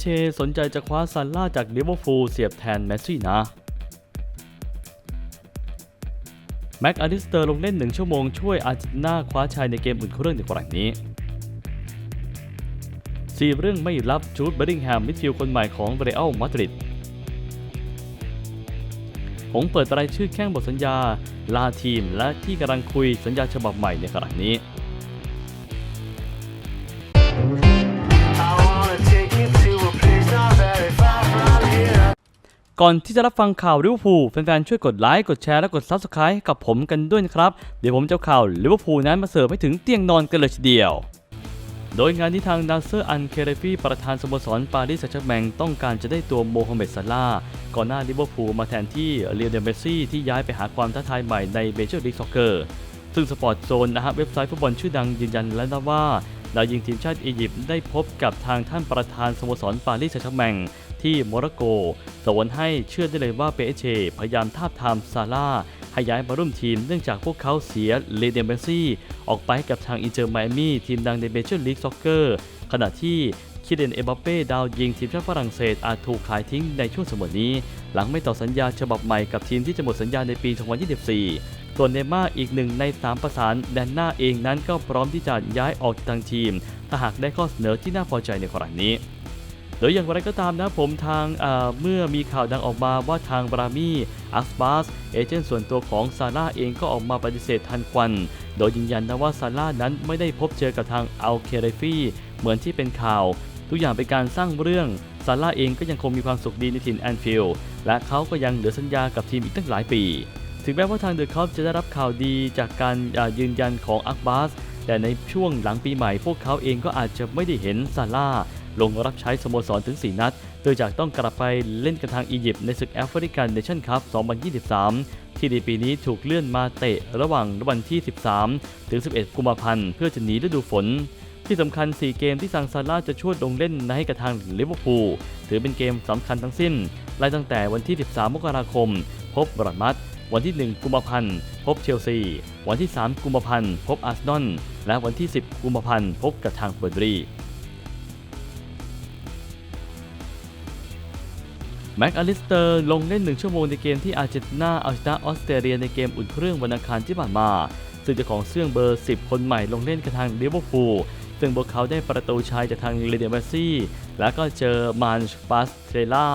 เชสนใจจะคว้าซันล่าจากลิเวอร์พูลเสียบแทนแมสซี่นะ แม็กอลิสเตอร์ลงเล่น 1 ชั่วโมงช่วยอาร์เจนตินาคว้าชัยในเกมอุ่นเครื่องในครั้งนี้4เรื่องไม่รับจูดเบริงแฮมมิดฟิลด์คนใหม่ของเรอัลมาดริดผมเปิดรายชื่อแข้งบทสัญญา ลาทีมและที่กำลังคุยสัญญาฉบับใหม่ในขณะนี้ ก่อนที่จะรับฟังข่าวลิเวอร์พูลแฟนๆช่วยกดไลค์กดแชร์และกด Subscribe ให้กับผมกันด้วยนะครับ เดี๋ยวผมจะเอาข่าวลิเวอร์พูลนั้นมาเสิร์ฟให้ถึงเตียงนอนกันเลยทีเดียว โดยงานที่ทางนาเซอร์อันเคเรฟีประธานสโมสรปารีสแซงต์แชร์แมงต้องการจะได้ตัวโมฮัมเหม็ดซาลาก่อนหน้าลิเวอร์พูลมาแทนที่เลียเดนเมสซี่ที่ย้ายไปหาความท้าทายใหม่ในเบเจอร์ลีกซ็อกเกอร์ซึ่งสปอร์ตโซนนะฮะเว็บไซต์ฟุตบอลชื่อดังยืนยันแล้วนะว่าดาวยิงทีมชาติอียิปต์ได้พบกับทางท่านประธานสโมสรปารีสแซงต์แมง ที่โมร็อกโกสวนให้เชื่อได้เลยว่าเปเชพยายามทาบทามซาร่าให้ย้ายมาร่วมทีมเนื่องจากพวกเขาเสียเลเดนเบซี่ออกไปให้กับทางอินเตอร์ไมอามี่ทีมดังในเบเจอร์ลีกซ็อกเกอร์ขณะที่คิเดนเอบัปเป้ดาวยิงทีมชาติฝรั่งเศสอาจถูกขายทิ้งในช่วงสมัยนี้ หลังไม่ต่อสัญญาฉบับใหม่กับทีมที่จะหมดสัญญาในปี 2024 ส่วนเนม่าอีกหนึ่งใน 3 ประสานแดนหน้าเองนั้นก็พร้อมที่จะย้ายออกจากทางทีม ถ้าหากได้ข้อเสนอที่น่าพอใจในครั้งนี้ โดยอย่างไรก็ตามนะผมทางเมื่อมีข่าวดังออกมาว่าทางบรามีอัสบาสเอเจนต์ส่วนตัวของซาร่าเองก็ออกมาปฏิเสธทันควัน โดยยืนยันนะว่าซาร่านั้นไม่ได้พบเจอกับทางอัลเคเรฟีเหมือนที่เป็นข่าว ทุกอย่างเป็นการสร้างเรื่องซาร่าเองก็ยังคงมีความสุขดีในถิ่นแอนฟิลด์และเขาก็ยังเหลือสัญญากับทีมอีกตั้งหลายปี ถึงแม้ว่าทางเดอะคอปจะได้รับข่าวดีจากการยืนยันของอักบาสแต่ในช่วงหลังปีใหม่พวกเขาเองก็อาจจะไม่ได้เห็นซาร่า ลงรับใช้สโมสรถึง 4 นัด โดยจากต้องกลับไปเล่นกันทางอียิปต์ในศึกแอฟริกันเนชั่นคัพ 2023 ที่ในปีนี้ถูกเลื่อนมาเตะระหว่างวันที่ 13 ถึง 11 กุมภาพันธ์ เพื่อจะหนีฤดูฝนที่สำคัญ 4 เกมที่ซังซาร่าจะช่วยลงเล่นในให้กับทางลิเวอร์พูลถือเป็นเกมสำคัญทั้งสิ้น ไล่ตั้งแต่วันที่ 13 มกราคม พบบรัดมัดวันที่ 1 กุมภาพันธ์ พบเชลซี วันที่ 3 กุมภาพันธ์ พบอาร์เซนอล และวันที่ 10 กุมภาพันธ์ พบกับทางเบอร์น แม็กอลิสเตอร์ลงเล่น 1 ชั่วโมงในเกมที่อาร์เจนตินาเอาชนะออสเตรเลียในเกมอุ่นเครื่องวันอังคารที่ผ่านมา ซึ่งเจ้าของเสื้อเบอร์ 10 คนใหม่ลงเล่นกับทางลิเวอร์พูลซึ่งพวกเขาได้ประตูชัยจากทางเลเดเมซี่ แล้วก็เจอมานชปาสเทล่า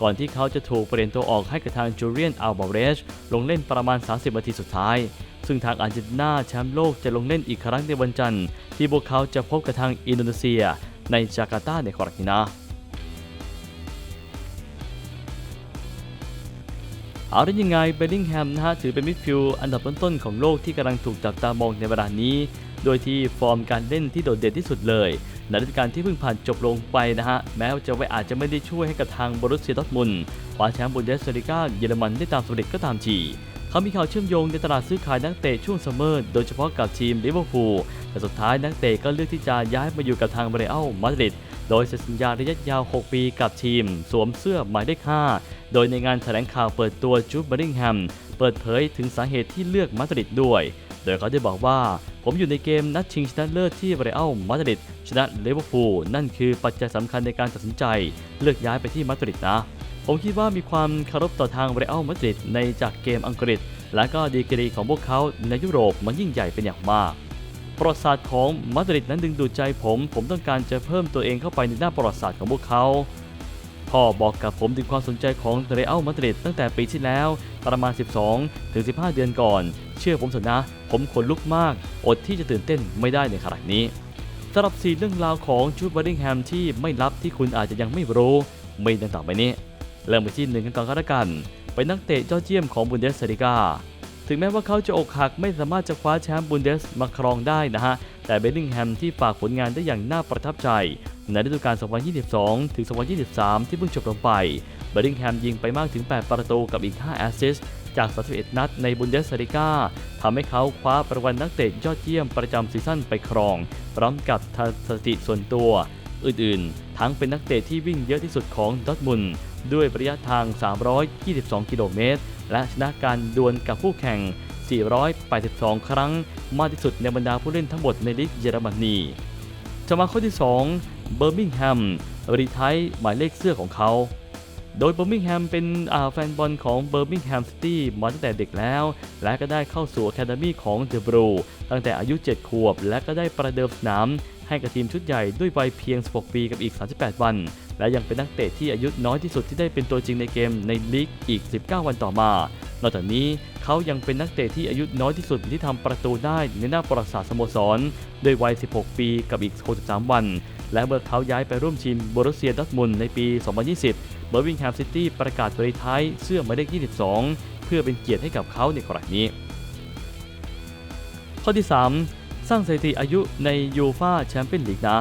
ก่อนที่เขาจะถูกเปลี่ยนตัวออกให้กับทางจูเลียนอัลบาเรชลงเล่นประมาณ 30 นาทีสุดท้าย ซึ่งทางอาร์เจนตินาแชมป์โลกจะลงเล่นอีกครั้งในวันจันทร์ ที่พวกเขาจะพบกับทางอินโดนีเซีย ในจาการ์ตาในครั้งนี้นะ เอาได้ยังไงเบลลิงแฮมนะฮะถือเป็นมิดฟิลด์อันดับต้นๆของโลกที่กำลังถูกจับตามองในเวลานี้ โดยที่ฟอร์มการเล่นที่โดดเด่นที่สุดเลยในฤดูกาลที่เพิ่งผ่านจบลงไปนะฮะ แม้ว่าจะไว้อาจจะไม่ได้ช่วยให้กับทางบรุสเซียดอทมุนคว้าแชมป์บุนเดสเซลิก้าเยอรมันได้ตามสำเร็จก็ตามที เขามีข่าวเชื่อมโยงในตลาดซื้อขายนักเตะช่วงซัมเมอร์ โดยเฉพาะกับทีมลิเวอร์พูล แต่สุดท้ายนักเตะก็เลือกที่จะย้ายมาอยู่กับทางเรอัลมาดริด โดยเซ็นสัญญาระยะยาว 6 ปีกับทีม สวมเสื้อหมายเลข5โดยในงานแถลงข่าวเปิดตัวจูดเบอริงแฮม เปิดเผยถึงสาเหตุที่เลือกมาดริดด้วย โดยเขาได้บอกว่า ผมอยู่ในเกมนัดชิงชนะเลิศที่เรอัลมาดริดชนะลิเวอร์พูลนั่นคือปัจจัยสำคัญในการตัดสินใจ เลือกย้ายไปที่มาดริดนะ ผมคิดว่ามีความคารพต่อทางเรอัลมาดริดในจากเกมอังกฤษ และก็ดีกรีของพวกเขาในยุโรปมันยิ่งใหญ่เป็นอย่างมาก ประวัติศาสตร์ของมาดริดนั้นดึงดูดใจผม ผมต้องการจะเพิ่มตัวเองเข้าไปในหน้าประวัติศาสตร์ของพวกเขาพ่อบอกกับผมถึงความสนใจของเรอัลมาดริดตั้งแต่ปีที่แล้ว ประมาณ 12 ถึง 15 เดือนก่อน เชื่อผมเถอะนะ ผมขนลุกมาก อดที่จะตื่นเต้นไม่ได้ในขณะนี้สำหรับสีเรื่องราวของจูดบอร์ดิงแฮมที่ไม่ลับที่คุณอาจจะยังไม่รู้ ไม่ดังต่อไปนี้ เริ่มไปที่หนึ่งกันก่อนก็แล้วกัน เป็นนักเตะยอดเยี่ยมของบุนเดสลิกาถึงแม้ว่าเขาจะอกหักไม่สามารถจะคว้าแชมป์บุนเดสมาครองได้นะฮะ แต่เบลลิงแฮมที่ฝากผลงานได้อย่างน่าประทับใจ ในฤดูกาล 2022 ถึง 2023 ที่เพิ่งจบลงไปเบลลิงแฮมยิงไปมากถึง 8 ประตูกับอีก 5 แอสซิสต์จาก 31 นัดในบุนเดสลิกาทำให้เขาคว้ารางวัลนักเตะยอดเยี่ยมประจำซีซั่นไปครอง พร้อมกับสถิติส่วนตัว อื่นๆ ทั้งเป็นนักเตะที่วิ่งเยอะที่สุดของดอทมุน ด้วยระยะทาง 322 กิโลเมตร และชนะการดวลกับคู่แข่ง 482 ครั้ง มากที่สุดในบรรดาผู้เล่นทั้งหมดในลีกเยอรมนีจะมาข้อที่ 2 เบอร์มิงแฮมรีไทป์หมายเลขเสื้อของเขา โดยเบอร์มิงแฮมเป็นแฟนบอลของเบอร์มิงแฮมซิตี้มาตั้งแต่เด็กแล้ว และก็ได้เข้าสู่ a ค a เดมี่ของเดอะบรูตั้งแต่อายุ 7 ขวบ และก็ได้ประเดิมสนาม ให้กับทีมชุดใหญ่ด้วยวัยเพียง 16 ปีกับอีก 38 วัน และยังเป็นนักเตะที่อายุน้อยที่สุดที่ได้เป็นตัวจริงในเกมในลีกอีก 19 วันต่อมา นอกจากนี้เขายังเป็นนักเตะที่อายุน้อยที่สุดที่ทำประตูได้ในหน้าประวัติศาสตร์สโมสรด้วยวัย 16 ปีกับอีก 63 วัน และเมื่อเขาย้ายไปร่วมทีมบรุสเซียดอทมุนในปี 2020เบอร์วิงแฮมซิตี้ประกาศบริท้ายเสื้อหมายเลข 22 เพื่อเป็นเกียรติให้กับเขาในครั้งนี้ ข้อที่ 3 สร้างสถิติอายุในยูฟาแชมเปี้ยนลีกนะ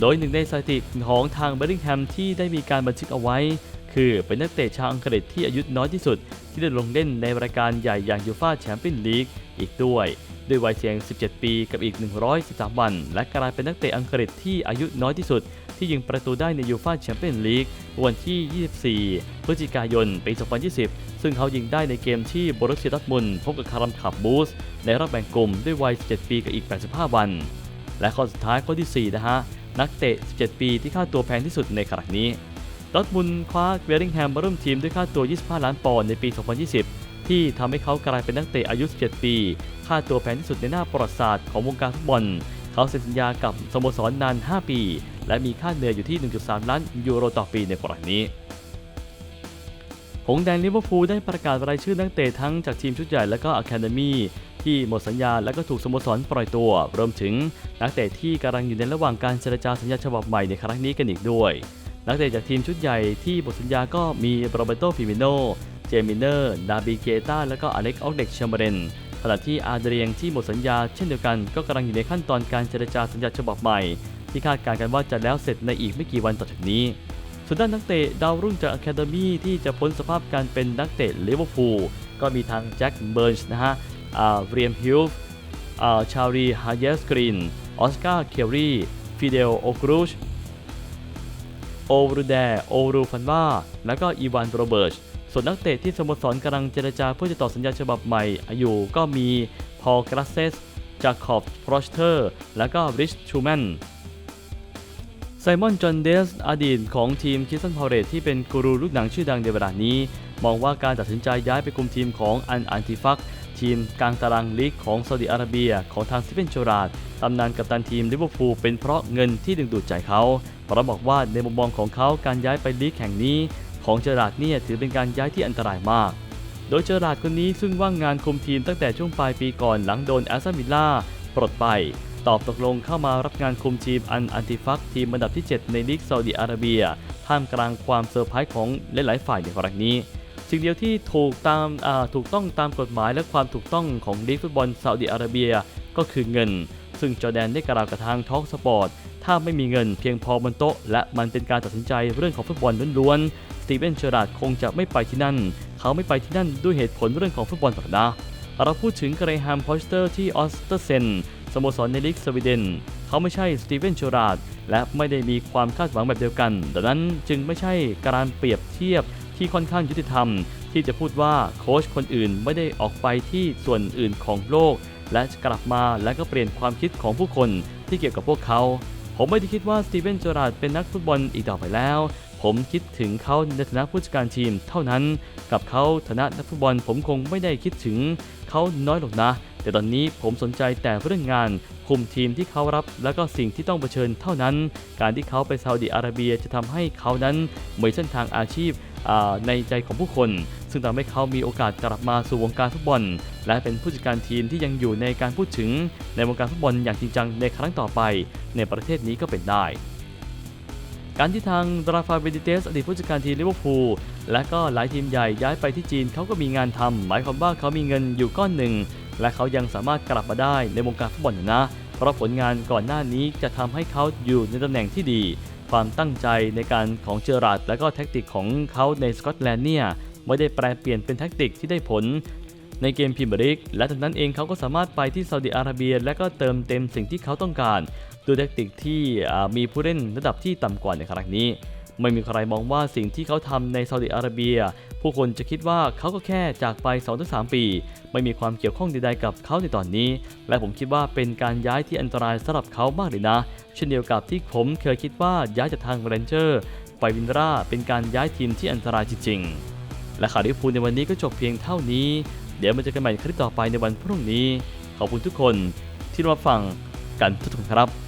โดยหนึ่งในสถิติของทางเบอร์ลิงแฮมที่ได้มีการบันทึกเอาไว้ คือเป็นนักเตะชาวอังกฤษที่อายุน้อยที่สุด ที่ได้ลงเล่นในรายการใหญ่อย่างยูฟาแชมเปี้ยนลีกอีกด้วยด้วยวัยเพียง 17 ปีกับอีก 113 วัน และกลายเป็นนักเตะอังกฤษที่อายุน้อยที่สุด ที่ยิงประตูได้ในยูฟ่าแชมเปี้ยนลีกวันที่ 24 พฤศจิกายน ปี 2020 ซึ่งเขายิงได้ในเกมที่บรุสเซียดอร์ทมุนพบกับคารัมขับบูส ในรอบแบ่งกลุ่มด้วยวัย 17 ปีกับอีก 85 วัน และข้อสุดท้ายข้อทีสี่4 นะฮะ นักเตะ 17 ปีที่ค่าตัวแพงที่สุดในขณะนี้ดอร์ทมุนคว้าเวริงแฮมมาร่วมทีมด้วยค่าตัว 25 ล้านปอนด์ในปี 2020 ที่ทำให้เขากลายเป็นนักเตะอายุ 17 ปี ค่าตัวแพงที่สุดในหน้าประวัติศาสตร์ของวงการฟุตบอล เขาเซ็นสัญญากับสโมสรนาน 5 ปี และมีค่าเหนื่อยอยู่ที่ 1.3 ล้านยูโรต่อปีในกรณีนี้ หงแดงลิเวอร์พูลได้ประกาศรายชื่อนักเตะทั้งจากทีมชุดใหญ่และก็อะคาเดมี่ที่หมดสัญญาและก็ถูกสโมสรปล่อยตัว รวมถึงนักเตะที่กำลังอยู่ในระหว่างการเจรจาสัญญาฉบับใหม่ในครั้งนี้กันอีกด้วย นักเตะจากทีมชุดใหญ่ที่หมดสัญญาก็มีโรเบโตฟิมิโน เจมิเนอร์ ดาบิเกตาและก็อเล็กออกเด็กเชมเบรน ขณะที่อาเดรียงที่หมดสัญญาเช่นเดียวกันก็กำลังอยู่ในขั้นตอนการเจรจาสัญญาฉบับใหม่ ที่คาดการณ์กันว่าจะแล้วเสร็จในอีกไม่กี่วันต่อจากนี้ ส่วนด้านนักเตะดาวรุ่งจากอะคาเดมี่ที่จะพ้นสภาพการเป็นนักเตะลิเวอร์พูลก็มีทางแจ็คเบิร์นส์นะฮะอ่าเรียมฮิลฟ์อ่าชารีฮายสกรีนออสการ์เคลรีฟิเดลโอกรูชโอรูแดโอรูฟันวาและก็อีวานโรเบิร์ต ส่วนนักเตะที่สโมสรกำลังเจรจาเพื่อจะต่อสัญญาฉบับใหม่อยู่ก็มีพอลกราเซสจาคอบฟรอชเตอร์ และก็ริชชูแมนไซมอน จอห์นเดส อดีตของทีมคิสตันพาวเรตที่เป็นกูรูลูกหนังชื่อดังในเวลานี้ มองว่าการตัดสินใจย้ายไปคุมทีมของอันอันติฟัก ทีมกลางตารางลีกของซาอุดิอาระเบีย ของทางสตีเฟนโจราดตำนานกัปตันทีมลิเวอร์พูลเป็นเพราะเงินที่ดึงดูดใจเขาเพราะบอกว่าในมุมมองของเขาการย้ายไปลีกแห่งนี้ ของเจอราดเนี่ยถือเป็นการย้ายที่อันตรายมาก โดยเจอราดคนนี้ซึ่งว่างงานคุมทีมตั้งแต่ช่วงปลายปีก่อนหลังโดนแอสตันวิลล่าปลดไป ตอบตกลงเข้ามารับงานคุมทีมอันอันติฟักทีมอันดับที่ 7 ในลีกซาอุดิอาระเบีย ท่ามกลางความเซอร์ไพรส์ของหลายๆฝ่ายในครั้งนี้สิ่งเดียวที่ถูกตามาถูกต้องตามกฎหมายและความถูกต้องของลีกฟุตบอลซาอุดิอาระเบียก็คือเงิน ซึ่งจอแดนได้กล่าวกับทางท็อกสปอร์ต ถ้าไม่มีเงินเพียงพอบนโต๊ะ และมันเป็นการตัดสินใจเรื่องของฟุตบอลล้วนๆ ตีเวนเชอราดคงจะไม่ไปที่นั่น เขาไม่ไปที่นั่นด้วยเหตุผลเรื่องของฟุตบอลหรอกนะเราพูดถึงเกรแฮมพอสเตอร์ที่ออสเตอร์เซนสโมสรในลีกสวีเดน เขาไม่ใช่สตีเวนเชอราดและไม่ได้มีความคาดหวังแบบเดียวกัน ดังนั้นจึงไม่ใช่การเปรียบเทียบที่ค่อนข้างยุติธรรม ที่จะพูดว่าโค้ชคนอื่นไม่ได้ออกไปที่ส่วนอื่นของโลก และจะกลับมาและก็เปลี่ยนความคิดของผู้คนที่เกี่ยวกับพวกเขา ผมไม่ได้คิดว่าสตีเวนเจอราร์ดเป็นนักฟุตบอลอีกต่อไปแล้ว ผมคิดถึงเขาในฐานะผู้จัดการทีมเท่านั้น กับเขาฐานะนักฟุตบอลผมคงไม่ได้คิดถึงเขาน้อยหรอกนะ แต่ตอนนี้ผมสนใจแต่เรื่องงาน คุมทีมที่เขารับ และก็สิ่งที่ต้องเผชิญเท่านั้น การที่เขาไปซาอุดิอาระเบียจะทำให้เขานั้นมีเส้นทางอาชีพในใจของผู้คน ซึ่งทำให้เขามีโอกาสกลับมาสู่วงการฟุตบอล และเป็นผู้จัดการทีมที่ยังอยู่ในการพูดถึงในวงการฟุตบอลอย่างจริงจังในครั้งต่อไป ในประเทศนี้ก็เป็นได้ การที่ทางดราฟาเบดิเตสอดีตผู้จัดการทีมลิเวอร์พูลและก็หลายทีมใหญ่ย้ายไปที่จีนเขาก็มีงานทำหมายความว่าเขามีเงินอยู่ก้อนหนึ่ง และเขายังสามารถกลับมาได้ในวงการฟุตบอลนะ เพราะผลงานก่อนหน้านี้จะทำให้เขาอยู่ในตำแหน่งที่ดี ความตั้งใจในการของเจอราร์ดและก็แท็กติกของเขาในสกอตแลนด์เนี่ยไม่ได้แปลเปลี่ยนเป็นแท็กติกที่ได้ผลในเกมพรีเมียร์ลีกและจากนั้นเองเขาก็สามารถไปที่ซาอุดิอาระเบีย และก็เติมเต็มสิ่งที่เขาต้องการ ด้วยแทคติกที่มีผู้เล่นระดับที่ต่ำกว่าในครั้งนี้ ไม่มีใครมองว่าสิ่งที่เขาทำในซาอุดิอาระเบีย ผู้คนจะคิดว่าเขาก็แค่จากไป 2-3 ปี ไม่มีความเกี่ยวข้องใดๆกับเขาในตอนนี้ และผมคิดว่าเป็นการย้ายที่อันตรายสำหรับเขามากเลยนะ เช่นเดียวกับที่ผมเคยคิดว่าย้ายจากทางเรนเจอร์ไปวินราเป็นการย้ายทีมที่อันตรายจริงๆ และข่าวลิเวอร์พูลในวันนี้ก็จบเพียงเท่านี้ เดี๋ยวมาเจอกันใหม่คลิปต่อไปในวันพรุ่งนี้ ขอบคุณทุกคนที่รับฟังกันทุกท่านครับ